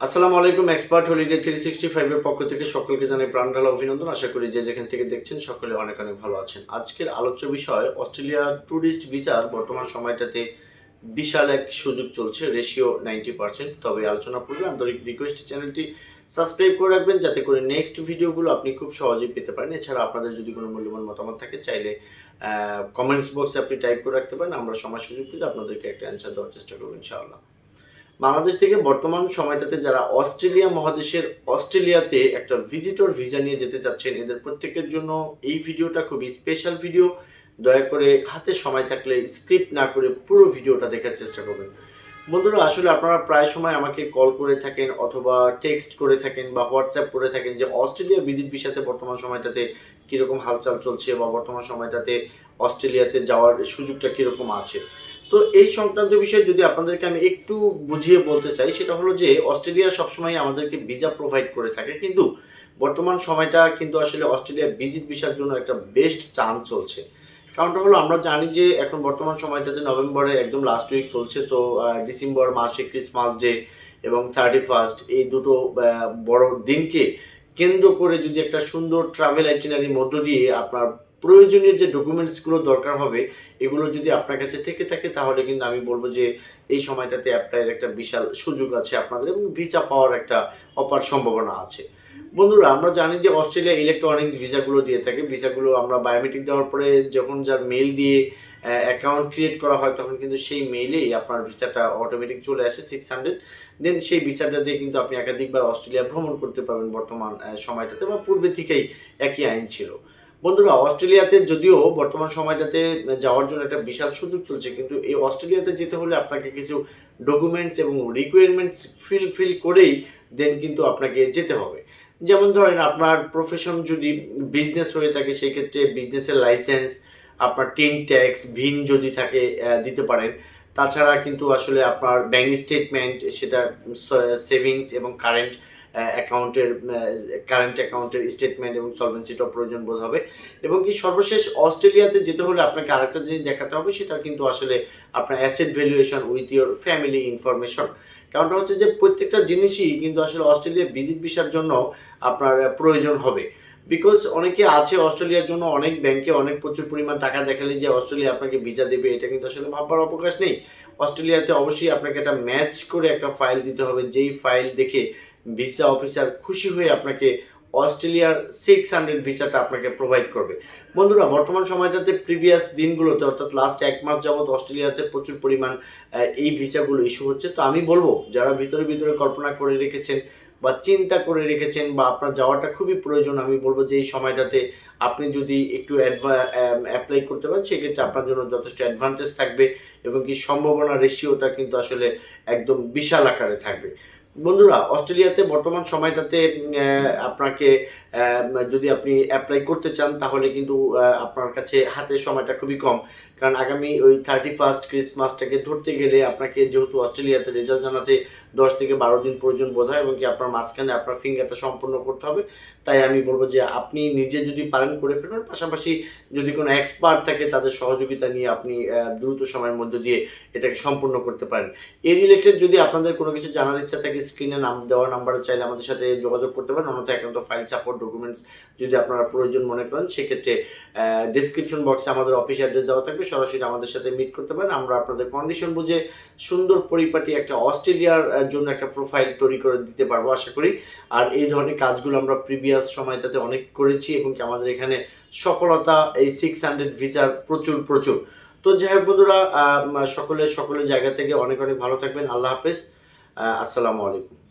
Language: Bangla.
আসসালামু আলাইকুম এক্সপার্ট হলিডে থ্রি সিক্সটি ফাইভের পক্ষ থেকে সকলকে জানাই প্রাণ ঢালা অভিনন্দন। আশা করি যে যেখান থেকে দেখছেন সকলে অনেক অনেক ভালো আছেন। আজকের আলোচ্য বিষয়, অস্ট্রেলিয়া ট্যুরিস্ট ভিসার বর্তমান সময়টাতে বিশাল এক সুযোগ চলছে রেশিও নাইনটি পার্সেন্ট তবে আলোচনা পূর্বে আন্তরিক রিকোয়েস্ট চ্যানেলটি সাবস্ক্রাইব করে রাখবেন যাতে করে নেক্সট ভিডিওগুলো আপনি খুব সহজেই পেতে পারেন। এছাড়া আপনাদের যদি কোনো মূল্যবান মতামত থাকে, চাইলে কমেন্টস বক্সে আপনি টাইপ করে রাখতে পারেন। আমরা সময় সুযোগ পেলে আপনাদেরকে একটা অ্যান্সার দেওয়ার চেষ্টা করব, ইনশাআল্লাহ। বাংলাদেশ থেকে বর্তমান সময়টাতে যারা অস্ট্রেলিয়া মহাদেশের অস্ট্রেলিয়াতে একটা ভিজিটর ভিসা নিয়ে যেতে চাচ্ছেন, এদের প্রত্যেকের জন্য এই ভিডিওটা খুবই স্পেশাল ভিডিও দয়া করে হাতে সময় থাকলে স্ক্রিপ্ট না করে পুরো ভিডিওটা দেখার চেষ্টা করবেন। বন্ধুরা, আসলে আপনারা প্রায় সময় আমাকে কল করে থাকেন অথবা টেক্সট করে থাকেন বা হোয়াটসঅ্যাপ করে থাকেন যে অস্ট্রেলিয়া ভিজিট ভিসাতে বর্তমান সময়টাতে কীরকম হালচাল চলছে বা বর্তমান সময়টাতে অস্ট্রেলিয়াতে যাওয়ার সুযোগটা কীরকম আছে। তো এই সংক্রান্ত বিষয়ে যদি আপনাদেরকে আমি একটু বুঝিয়ে বলতে চাই, সেটা হলো যে অস্ট্রেলিয়া সবসময় আমাদেরকে ভিসা প্রোভাইড করে থাকে, কিন্তু বর্তমান সময়টা কিন্তু আসলে অস্ট্রেলিয়া ভিজিট ভিসার জন্য একটা বেস্ট চান্স চলছে। কারণটা হলো আমরা জানি যে এখন বর্তমান সময়টাতে নভেম্বরে একদম লাস্ট উইক চলছে, তো ডিসেম্বর মাসে ক্রিসমাস ডে এবং থার্টি ফার্স্ট এই দুটো বড় দিনকে কেন্দ্র করে যদি একটা সুন্দর ট্রাভেল আইটিনারির মধ্য দিয়ে আপনার প্রয়োজনীয় যে ডকুমেন্টসগুলো দরকার হবে, এগুলো যদি আপনার কাছে থেকে থাকে, তাহলে কিন্তু আমি বলব যে এই সময়টাতে অ্যাপ্লাইয়ের একটা বিশাল সুযোগ আছে আপনাদের এবং ভিসা পাওয়ার একটা অপার সম্ভাবনা আছে। বন্ধুরা, আমরা জানি যে অস্ট্রেলিয়া ইলেকট্রনিক্স ভিসাগুলো দিয়ে থাকে। ভিসাগুলো আমরা বায়োমেট্রিক দেওয়ার পরে যখন যার মেল দিয়ে অ্যাকাউন্ট ক্রিয়েট করা হয়, তখন কিন্তু সেই মেইলেই আপনার ভিসাটা অটোমেটিক চলে আসে সিক্স হান্ড্রেড দেন সেই ভিসাটা দিয়ে কিন্তু আপনি একাধিকবার অস্ট্রেলিয়া ভ্রমণ করতে পারবেন বর্তমান সময়টাতে বা পূর্বে থেকেই একই আইন ছিল। বন্ধুরা, অস্ট্রেলিয়াতে যদিও বর্তমান সময়টাতে যাওয়ার জন্য একটা বিশাল সুযোগ চলছে, কিন্তু এই অস্ট্রেলিয়াতে যেতে হলে আপনাকে কিছু ডকুমেন্টস এবং রিকোয়ারমেন্টস ফিল ফিল করেই দেন কিন্তু আপনাকে যেতে হবে। যেমন ধরেন, আপনার প্রফেশন যদি বিজনেস হয়ে থাকে সেই ক্ষেত্রে বিজনেসের লাইসেন্স আপনার টিন ট্যাক্স ভিন যদি থাকে দিতে পারেন। তাছাড়া কিন্তু আসলে আপনার ব্যাংক স্টেটমেন্ট সেটা সেভিংস এবং কারেন্ট অ্যাকাউন্টের কারেন্ট অ্যাকাউন্টের স্টেটমেন্ট এবং সলভেন্সিটাও প্রয়োজন বোধ হবে। এবং কি সর্বশেষ অস্ট্রেলিয়াতে যেতে হলে আপনাকে আরেকটা জিনিস দেখাতে হবে, সেটা কিন্তু আসলে আপনার asset valuation with your family information কারণটা হচ্ছে যে প্রত্যেকটা জিনিসই কিন্তু আসলে অস্ট্রেলিয়া ভিজিট ভিসার জন্য আপনার প্রয়োজন হবে। বিকজ অনেকে আছে অস্ট্রেলিয়ার জন্য, অনেক ব্যাংকে অনেক প্রচুর পরিমাণ টাকা দেখালে যে অস্ট্রেলিয়া আপনাকে ভিসা দেবে, এটা কিন্তু আসলে ভাববার অবকাশ নেই। অস্ট্রেলিয়াতে অবশ্যই আপনাকে একটা ম্যাচ করে একটা ফাইল দিতে হবে। যেই ফাইল দেখে ভিসা অফিসার খুশি হয়ে আপনাকে অস্ট্রেলিয়ার সিক্স হান্ড্রেড ভিসাটা আপনাকে প্রোভাইড করবে। বন্ধুরা, বর্তমান সময়টাতে প্রিভিয়াস দিনগুলোতে, অর্থাৎ লাস্ট এক মাস যাবত অস্ট্রেলিয়াতে প্রচুর পরিমাণ এই ভিসাগুলো ইস্যু হচ্ছে। তো আমি বলব, যারা ভিতরে ভিতরে কল্পনা করে রেখেছেন বা চিন্তা করে রেখেছেন বা আপনার যাওয়াটা খুবই প্রয়োজন, আমি বলব যে এই সময়টাতে আপনি যদি একটু অ্যাপ্লাই করতে পারেন, সেক্ষেত্রে আপনার জন্য যথেষ্ট অ্যাডভান্টেজ থাকবে এবং কি সম্ভাবনা রেশিওটা কিন্তু আসলে একদম বিশাল আকারে থাকবে। বন্ধুরা, অস্ট্রেলিয়াতে বর্তমান সময়টাতে আপনাকে যদি আপনি অ্যাপ্লাই করতে চান, তাহলে কিন্তু আপনার কাছে হাতের সময়টা খুবই কম। কারণ আগামী ওই থার্টি ফার্স্ট ক্রিসমাসটাকে ধরতে গেলে আপনাকে যেহেতু অস্ট্রেলিয়াতে রেজাল্ট জানাতে দশ থেকে বারো দিন প্রয়োজন বোধ হয় এবং কি আপনার মাঝখানে আপনার ফিঙ্গারটা সম্পূর্ণ করতে হবে। তাই আমি বলব যে আপনি নিজে যদি পারেন করে ফেলুন। পাশাপাশি যদি কোনো এক্সপার্ট থাকে, তাদের সহযোগিতা নিয়ে আপনি দ্রুত সময়ের মধ্যে দিয়ে এটাকে সম্পূর্ণ করতে পারেন। এই রিলেটেড যদি আপনাদের কোনো কিছু জানার ইচ্ছা থাকে স্ক্রিনে নাম দেওয়া নাম্বারে চাইলে আমাদের সাথে যোগাযোগ করতে পারেন। অন্যথা একান্ত ফাইল সাপোর্ট ডকুমেন্টস যদি আপনারা প্রয়োজন মনে করেন, সেক্ষেত্রে ডিসক্রিপশন বক্সে আমাদের অফিস অ্যাড্রেস দেওয়া থাকবে। সরাসরি আমাদের সাথে মিট করতে পারেন। আমরা আপনাদের কন্ডিশন বুঝে সুন্দর পরিপাটি একটা অস্ট্রেলিয়ার জন্য একটা প্রোফাইল তৈরি করে দিতে পারব, আশা করি। আর এই ধরনের কাজগুলো আমরা প্রিভিয়াস সময়টাতে অনেক করেছি এবং কি আমাদের এখানে সফলতা এই সিক্স হান্ড্রেড ভিসার প্রচুর প্রচুর। তো যাই হোক বন্ধুরা সকলে সকলের জায়গা থেকে অনেক অনেক ভালো থাকবেন। আল্লাহ হাফেজ। আসসালামু আলাইকুম।